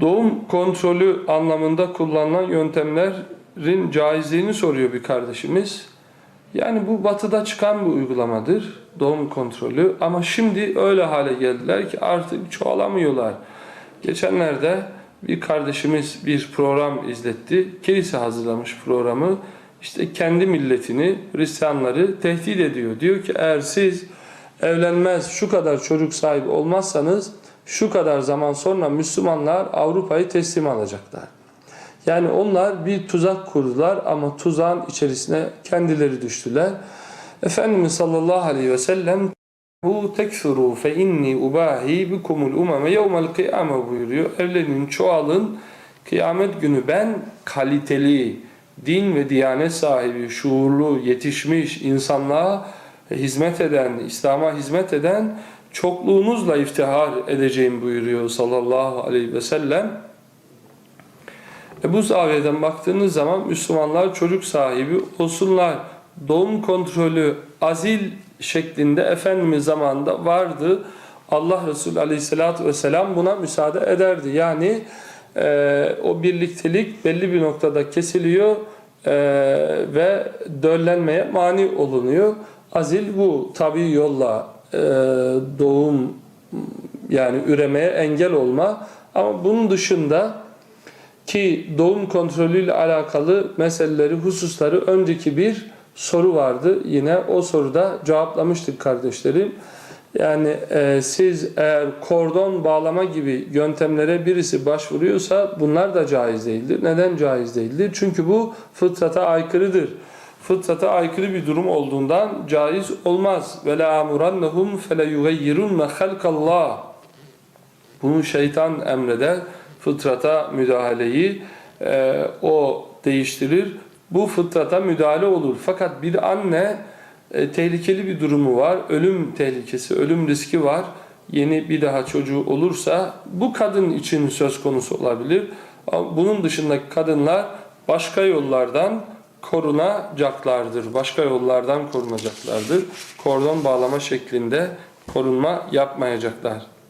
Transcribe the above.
Doğum kontrolü anlamında kullanılan yöntemlerin caizliğini soruyor bir kardeşimiz. Yani bu batıda çıkan bir uygulamadır doğum kontrolü ama şimdi öyle hale geldiler ki artık çoğalamıyorlar. Geçenlerde bir kardeşimiz bir program izletti. Kilise hazırlamış programı. İşte kendi milletini, Hristiyanları tehdit ediyor. Diyor ki eğer siz evlenmez şu kadar çocuk sahibi olmazsanız şu kadar zaman sonra Müslümanlar Avrupa'yı teslim alacaklar. Yani onlar bir tuzak kurdular ama tuzağın içerisine kendileri düştüler. Efendimiz sallallahu aleyhi ve sellem bu tekfuru fe inni ubahi bikumul umame yevmel kıyame buyuruyor. Evlenin çoğalın kıyamet günü ben kaliteli din ve diyanet sahibi, şuurlu, yetişmiş insanlığa hizmet eden, İslam'a hizmet eden çokluğunuzla iftihar edeceğim buyuruyor sallallahu aleyhi ve sellem. E bu zaviyeden baktığınız zaman Müslümanlar çocuk sahibi olsunlar. Doğum kontrolü azil şeklinde Efendimiz zamanında vardı. Allah Resulü Aleyhisselatü Vesselam buna müsaade ederdi. Yani e, o birliktelik belli bir noktada kesiliyor e, ve döllenmeye mani olunuyor. Azil bu tabi yolla e, doğum yani üremeye engel olma ama bunun dışında ki doğum kontrolüyle alakalı meseleleri, hususları önceki bir soru vardı. Yine o soruda cevaplamıştık kardeşlerim. Yani e, siz eğer kordon bağlama gibi yöntemlere birisi başvuruyorsa bunlar da caiz değildir. Neden caiz değildir? Çünkü bu fıtrata aykırıdır. Fıtrata aykırı bir durum olduğundan caiz olmaz. Ve la amurannahum fele yugayyirun halkallah. Bunu şeytan emreder. Fıtrata müdahaleyi e, o değiştirir. Bu fıtrata müdahale olur. Fakat bir anne e, tehlikeli bir durumu var. Ölüm tehlikesi, ölüm riski var. Yeni bir daha çocuğu olursa bu kadın için söz konusu olabilir. Bunun dışındaki kadınlar başka yollardan korunacaklardır. Başka yollardan korunacaklardır. Kordon bağlama şeklinde korunma yapmayacaklar.